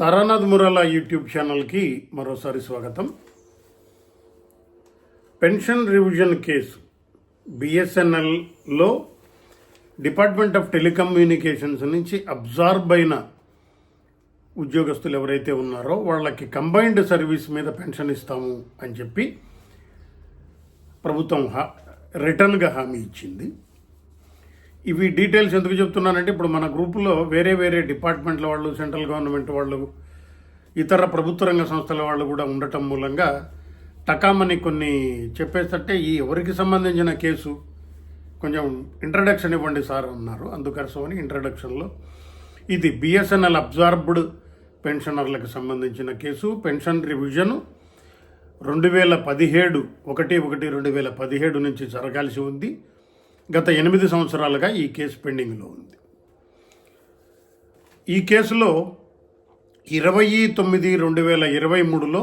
Taranath మురాలా YouTube ఛానల్కి మరోసారి స్వాగతం. పెన్షన్ రివిజన్ కేసు బిఎస్ఎన్ఎల్లో డిపార్ట్మెంట్ ఆఫ్ టెలికమ్యూనికేషన్స్ నుంచి అబ్జార్బ్ అయిన ఉద్యోగస్తులు ఎవరైతే ఉన్నారో వాళ్ళకి కంబైన్డ్ సర్వీస్ మీద పెన్షన్ ఇస్తాము అని చెప్పి ప్రభుత్వం హా రిటర్న్గా హామీ ఇచ్చింది. ఇవి డీటెయిల్స్ ఎందుకు చెప్తున్నానంటే ఇప్పుడు మన గ్రూపులో వేరే వేరే డిపార్ట్మెంట్ల వాళ్ళు సెంట్రల్ గవర్నమెంట్ వాళ్ళు ఇతర ప్రభుత్వ రంగ సంస్థల వాళ్ళు కూడా ఉండటం మూలంగా టకామని కొన్ని చెప్పేసట్టే ఈ ఎవరికి సంబంధించిన కేసు కొంచెం ఇంట్రడక్షన్ ఇవ్వండి సార్ అన్నారు. అందుకోసమని ఇంట్రడక్షన్లో ఇది బిఎస్ఎన్ఎల్ అబ్జార్బ్డ్ పెన్షనర్లకు సంబంధించిన కేసు పెన్షన్ రివిజను రెండు వేల పదిహేడు ఒకటి ఒకటి రెండు వేల పదిహేడు నుంచి జరగాల్సి ఉంది. గత ఎనిమిది సంవత్సరాలుగా ఈ కేసు పెండింగ్లో ఉంది. ఈ కేసులో ఇరవై తొమ్మిది రెండు వేల ఇరవై మూడులో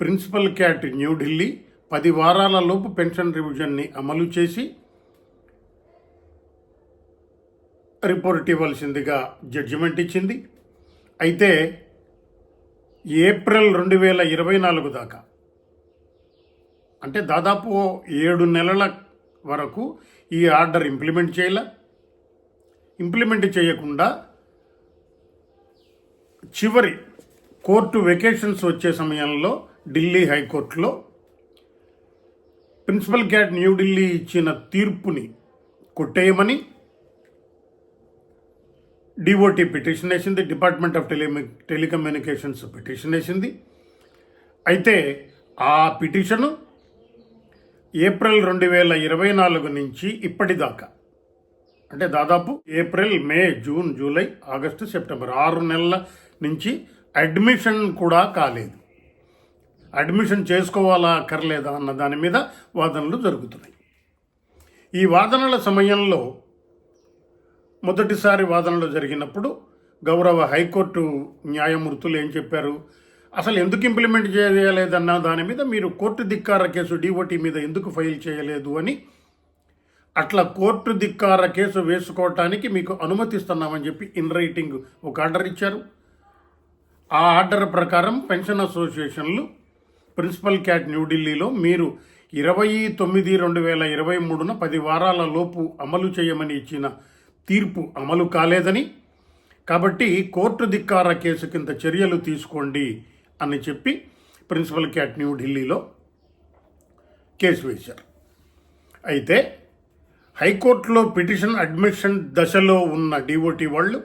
ప్రిన్సిపల్ క్యాట్ న్యూఢిల్లీ పది వారాల లోపు పెన్షన్ రివిజన్ని అమలు చేసి రిపోర్ట్ ఇవ్వాల్సిందిగా జడ్జిమెంట్ ఇచ్చింది. అయితే ఏప్రిల్ రెండు వేల ఇరవై నాలుగు దాకా అంటే దాదాపు ఏడు నెలల వరకు ఈ ఆర్డర్ ఇంప్లిమెంట్ చేయలే? ఇంప్లిమెంట్ చేయకుండా చివరి కోర్టు వెకేషన్స్ వచ్చే సమయంలో ఢిల్లీ హైకోర్టులో ప్రిన్సిపల్ క్యాట్ న్యూఢిల్లీ ఇచ్చిన తీర్పుని కొట్టేయమని డిఓటి పిటిషన్ వేసింది department of tele telecommunications petition వేసింది. అయితే ఆ పిటిషను ఏప్రిల్ రెండు వేల ఇరవై నాలుగు నుంచి ఇప్పటిదాకా. అంటే దాదాపు April May June July August September ఆరు నెలల నుంచి అడ్మిషన్ కూడా కాలేదు. అడ్మిషన్ చేసుకోవాలా అక్కర్లేదా అన్న దాని మీద వాదనలు జరుగుతున్నాయి. ఈ వాదనల సమయంలో మొదటిసారి వాదనలు జరిగినప్పుడు గౌరవ హైకోర్టు న్యాయమూర్తులు ఏం చెప్పారు? అసలు ఎందుకు ఇంప్లిమెంట్ చేయలేదన్న దాని మీద మీరు కోర్టు ధిక్కార కేసు డిఓటి మీద ఎందుకు ఫైల్ చేయలేదు అని అట్లా కోర్టు ధిక్కార కేసు వేసుకోవటానికి మీకు అనుమతిస్తున్నామని చెప్పి ఇన్ రైటింగ్ ఒక ఆర్డర్ ఇచ్చారు. ఆ ఆర్డర్ ప్రకారం పెన్షన్ అసోసియేషన్లు ప్రిన్సిపల్ క్యాట్ న్యూఢిల్లీలో మీరు ఇరవై తొమ్మిది రెండు వేల ఇరవై మూడున పది వారాల లోపు అమలు చేయమని ఇచ్చిన తీర్పు అమలు కాలేదని. కాబట్టి కోర్టు ధిక్కార కేసు కింద చర్యలు తీసుకోండి. అని చెప్పి ప్రిన్సిపల్ క్యాట్ న్యూఢిల్లీలో కేసు వేశారు. అయితే హైకోర్టులో పిటిషన్ అడ్మిషన్ దశలో ఉన్న డిఓటి వాళ్ళు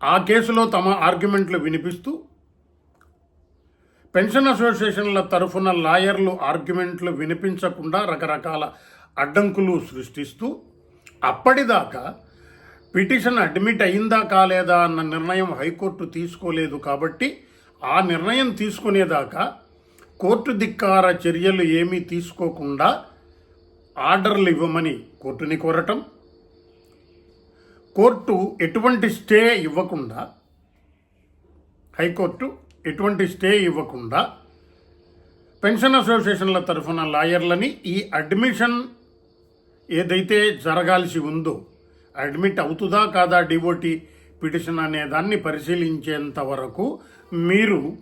ఆ కేసులో తమ ఆర్గ్యుమెంట్లు వినిపిస్తూ పెన్షన్ అసోసియేషన్ల తరఫున లాయర్లు ఆర్గ్యుమెంట్లు వినిపించకుండా రకరకాల అడ్డంకులు సృష్టిస్తూ అప్పటిదాకా పిటిషన్ అడ్మిట్ అయిందా కాలేదా అన్న నిర్ణయం హైకోర్టు తీసుకోలేదు కాబట్టి ఆ నిర్ణయం తీసుకునేదాకా కోర్టు ధిక్కార చర్యలు ఏమీ తీసుకోకుండా ఆర్డర్లు ఇవ్వమని కోర్టుని కోరటం. కోర్టు ఎటువంటి స్టే ఇవ్వకుండా హైకోర్టు ఎటువంటి స్టే ఇవ్వకుండా పెన్షన్ అసోసియేషన్ల తరఫున లాయర్లని ఈ అడ్మిషన్ ఏదైతే జరగాల్సి ఉందో అడ్మిట్ అవుతుందా కాదా డివోటీ పిటిషన్ అనే దాన్ని పరిశీలించేంత వరకు మీరు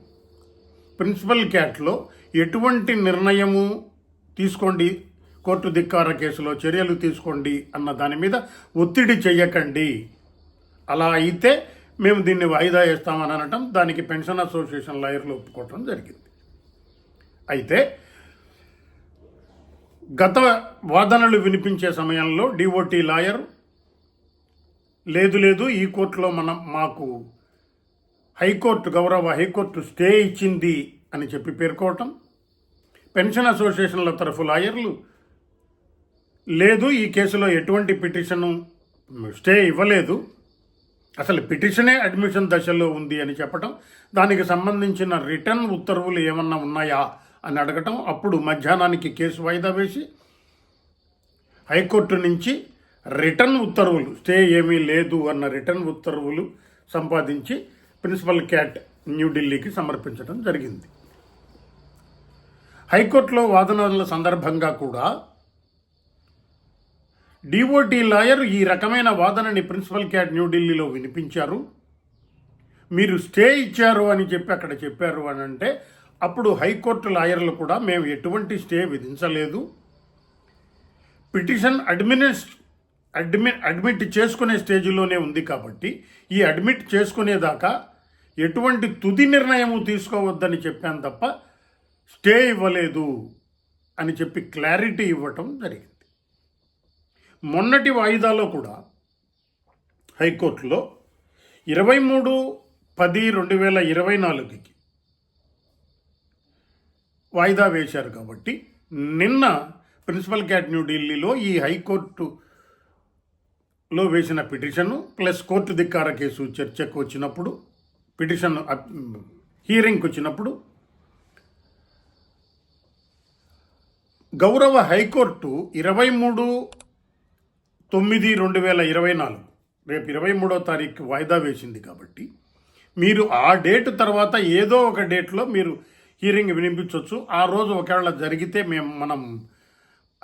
ప్రిన్సిపల్ క్యాట్లో ఎటువంటి నిర్ణయము తీసుకోండి? కోర్టు ధిక్కార కేసులో చర్యలు తీసుకోండి అన్న దాని మీద ఒత్తిడి చెయ్యకండి అలా అయితే మేము దీన్ని వాయిదా వేస్తామని అనటం దానికి పెన్షన్ అసోసియేషన్ లాయర్లు ఒప్పుకోవటం జరిగింది. అయితే గత వాదనలు వినిపించే సమయంలో డిఓటీ లాయర్ లేదు లేదు ఈ కోర్టులో మనం మాకు హైకోర్టు గౌరవ హైకోర్టు స్టే ఇచ్చింది అని చెప్పి పేర్కోవటం పెన్షన్ అసోసియేషన్ల తరఫు లాయర్లు లేదు ఈ కేసులో ఎటువంటి పిటిషను స్టే ఇవ్వలేదు. అసలు పిటిషనే అడ్మిషన్ దశలో ఉంది అని చెప్పటం. దానికి సంబంధించిన రిటర్న్ ఉత్తర్వులు ఏమన్నా ఉన్నాయా అని అడగటం. అప్పుడు మధ్యాహ్నానికి కేసు వాయిదా వేసి హైకోర్టు నుంచి రిటర్న్ ఉత్తర్వులు స్టే ఏమీ లేదు అన్న రిటర్న్ ఉత్తర్వులు సంపాదించి ప్రిన్సిపల్ క్యాట్ న్యూఢిల్లీకి సమర్పించడం జరిగింది. హైకోర్టులో వాదనల సందర్భంగా కూడా డిఓటి లాయర్ ఈ రకమైన వాదనని ప్రిన్సిపల్ క్యాట్ న్యూఢిల్లీలో వినిపించారు. మీరు స్టే ఇచ్చారు అని చెప్పి అక్కడ చెప్పారు అని అంటే అప్పుడు హైకోర్టు లాయర్లు కూడా మేము ఎటువంటి స్టే విధించలేదు. పిటిషన్ అడ్మినిస్ట్ అడ్మిట్ అడ్మిట్ చేసుకునే స్టేజ్లోనే ఉంది కాబట్టి ఈ అడ్మిట్ చేసుకునేదాకా ఎటువంటి తుది నిర్ణయము తీసుకోవద్దని చెప్పాను తప్ప స్టే ఇవ్వలేదు అని చెప్పి క్లారిటీ ఇవ్వటం జరిగింది. మొన్నటి వాయిదాలో కూడా హైకోర్టులో ఇరవై మూడు పది రెండు వేల ఇరవై నాలుగుకి వాయిదా వేశారు కాబట్టి నిన్న ప్రిన్సిపల్ క్యాట్ న్యూఢిల్లీలో ఈ హైకోర్టు లో వేసిన పిటిషన్ ప్లస్ కోర్టు ధిక్కార కేసు చర్చకు వచ్చినప్పుడు పిటిషన్ హీరింగ్కి వచ్చినప్పుడు గౌరవ హైకోర్టు ఇరవై మూడు తొమ్మిది రెండు వేల ఇరవై నాలుగు రేపు ఇరవై మూడో తారీఖు వాయిదా వేసింది కాబట్టి మీరు ఆ డేట్ తర్వాత ఏదో ఒక డేట్లో మీరు హీరింగ్ వినిపించవచ్చు ఆ రోజు ఒకవేళ జరిగితే మేము మనం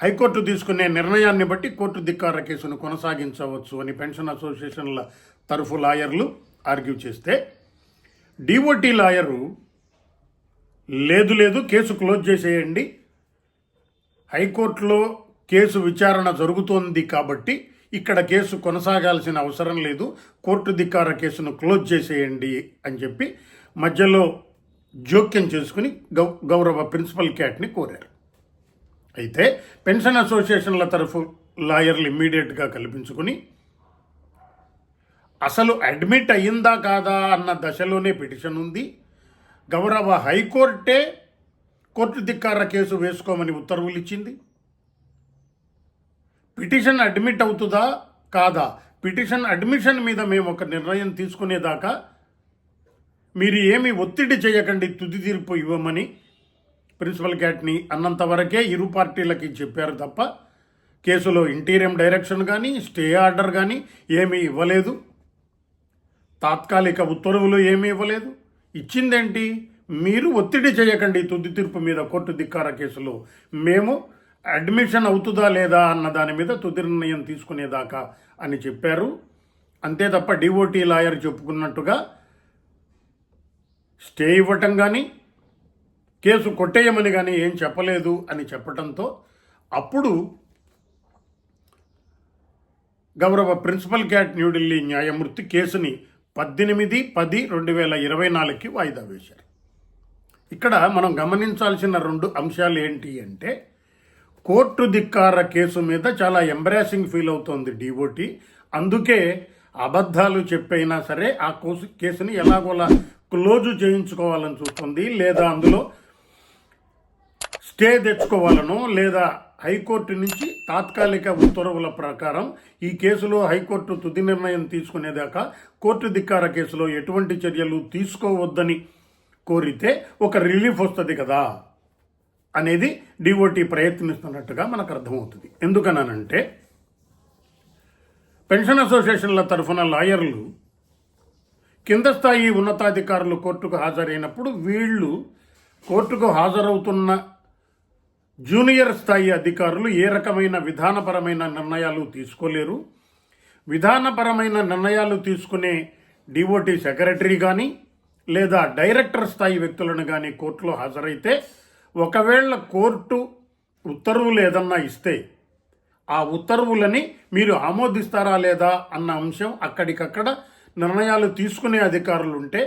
హైకోర్టు తీసుకునే నిర్ణయాన్ని బట్టి కోర్టు ధిక్కార కేసును కొనసాగించవచ్చు అని పెన్షన్ అసోసియేషన్ల తరఫు లాయర్లు ఆర్గ్యూ చేస్తే డిఓటి లాయరు లేదు లేదు కేసు క్లోజ్ చేసేయండి. హైకోర్టులో కేసు విచారణ జరుగుతోంది కాబట్టి ఇక్కడ కేసు కొనసాగాల్సిన అవసరం లేదు. కోర్టు ధిక్కార కేసును క్లోజ్ చేసేయండి అని చెప్పి మధ్యలో జోక్యం చేసుకుని గౌ గౌరవ ప్రిన్సిపల్ క్యాట్ని కోరారు. అయితే పెన్షన్ అసోసియేషన్ల తరఫు లాయర్లు ఇమ్మీడియట్గా కల్పించుకుని అసలు అడ్మిట్ అయ్యిందా కాదా అన్న దశలోనే పిటిషన్ ఉంది. గౌరవ హైకోర్టే కోర్టు ధిక్కార కేసు వేసుకోమని ఉత్తర్వులు ఇచ్చింది. పిటిషన్ అడ్మిట్ అవుతుందా కాదా? పిటిషన్ అడ్మిషన్ మీద మేము ఒక నిర్ణయం తీసుకునేదాకా మీరు ఏమి ఒత్తిడి చేయకండి తుది తీర్పు ఇవ్వమని ప్రిన్సిపల్ క్యాట్ని అన్నంత వరకే ఇరు పార్టీలకి చెప్పారు తప్ప కేసులో ఇంటీరియం డైరెక్షన్ కానీ స్టే ఆర్డర్ కానీ ఏమీ ఇవ్వలేదు. తాత్కాలిక ఉత్తర్వులు ఏమీ ఇవ్వలేదు. ఇచ్చిందేంటి? మీరు ఒత్తిడి చేయకండి తుది తీర్పు మీద కోర్టు ధిక్కార కేసులో. మేము అడ్మిషన్ అవుతుందా లేదా అన్న దాని మీద తుది నిర్ణయం తీసుకునేదాకా అని చెప్పారు. అంతే తప్ప డిఓటీ లాయర్ చెప్పుకున్నట్టుగా స్టే ఇవ్వటం కానీ కేసు కొట్టేయమని కానీ ఏం చెప్పలేదు అని చెప్పటంతో అప్పుడు గౌరవ ప్రిన్సిపల్ క్యాట్ న్యూఢిల్లీ న్యాయమూర్తి కేసుని పద్దెనిమిది పది రెండు వేల ఇరవై నాలుగుకి వాయిదా వేశారు. ఇక్కడ మనం గమనించాల్సిన రెండు అంశాలు ఏంటి అంటే కోర్టు ధిక్కార కేసు మీద చాలా ఎంబరాసింగ్ ఫీల్ అవుతోంది డిఓటి అందుకే అబద్ధాలు చెప్పైనా సరే ఆ కోసు కేసుని ఎలాగోలా క్లోజ్ చేయించుకోవాలని చూస్తుంది. లేదా అందులో స్టే తెచ్చుకోవాలనో లేదా హైకోర్టు నుంచి తాత్కాలిక ఉత్తర్వుల ప్రకారం ఈ కేసులో హైకోర్టు తుది నిర్ణయం తీసుకునేదాకా కోర్టు ధిక్కార కేసులో ఎటువంటి చర్యలు తీసుకోవద్దని కోరితే ఒక రిలీఫ్ వస్తుంది కదా అనేది డిఓటి ప్రయత్నిస్తున్నట్టుగా మనకు అర్థమవుతుంది. ఎందుకనంటే పెన్షన్ అసోసియేషన్ల తరఫున లాయర్లు కింద స్థాయి ఉన్నతాధికారులు కోర్టుకు హాజరైనప్పుడు వీళ్ళు కోర్టుకు హాజరవుతున్న జూనియర్ స్థాయి అధికారులు ఏ రకమైన విధానపరమైన నిర్ణయాలు తీసుకోలేరు. విధానపరమైన నిర్ణయాలు తీసుకునే డిఓటీ సెక్రటరీ కానీ లేదా డైరెక్టర్ స్థాయి వ్యక్తులను కానీ కోర్టులో హాజరైతే ఒకవేళ కోర్టు ఉత్తర్వులు ఏదన్నా ఇస్తే ఆ ఉత్తర్వులని మీరు ఆమోదిస్తారా లేదా అన్న అంశం అక్కడికక్కడ నిర్ణయాలు తీసుకునే అధికారులు ఉంటే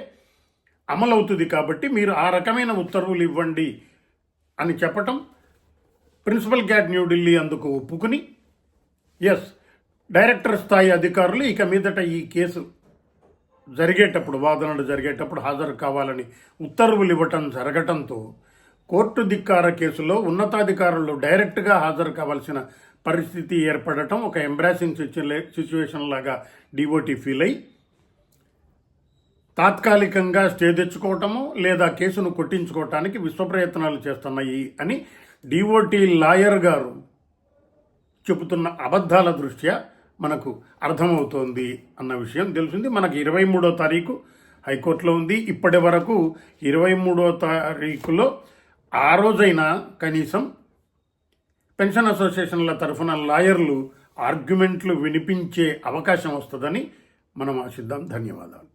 అమలవుతుంది కాబట్టి మీరు ఆ రకమైన ఉత్తర్వులు ఇవ్వండి అని చెప్పటం ప్రిన్సిపల్ క్యాట్ న్యూఢిల్లీ అందుకు ఒప్పుకుని ఎస్ డైరెక్టర్ స్థాయి అధికారులు ఇక మీదట ఈ కేసు జరిగేటప్పుడు వాదనలు జరిగేటప్పుడు హాజరు కావాలని ఉత్తర్వులు ఇవ్వటం జరగటంతో కోర్టు ధిక్కార కేసులో ఉన్నతాధికారులు డైరెక్ట్గా హాజరు కావాల్సిన పరిస్థితి ఏర్పడటం ఒక ఎంబ్రాసింగ్ సిచ్యువేషన్ లాగా డివోటీ ఫీల్ అయి తాత్కాలికంగా స్టే తెచ్చుకోవటము లేదా కేసును కొట్టించుకోవటానికి విశ్వ ప్రయత్నాలు చేస్తున్నాయి అని డిఓటి లాయర్ గారు చెబుతున్న అబద్ధాల దృష్ట్యా మనకు అర్థమవుతోంది అన్న విషయం తెలిసింది. మనకు ఇరవై మూడో తారీఖు హైకోర్టులో ఉంది. ఇప్పటి వరకు ఇరవై మూడో తారీఖులో ఆ రోజైనా కనీసం పెన్షన్ అసోసియేషన్ల తరఫున లాయర్లు ఆర్గ్యుమెంట్లు వినిపించే అవకాశం వస్తుందని మనం ఆశిద్దాం. ధన్యవాదాలు.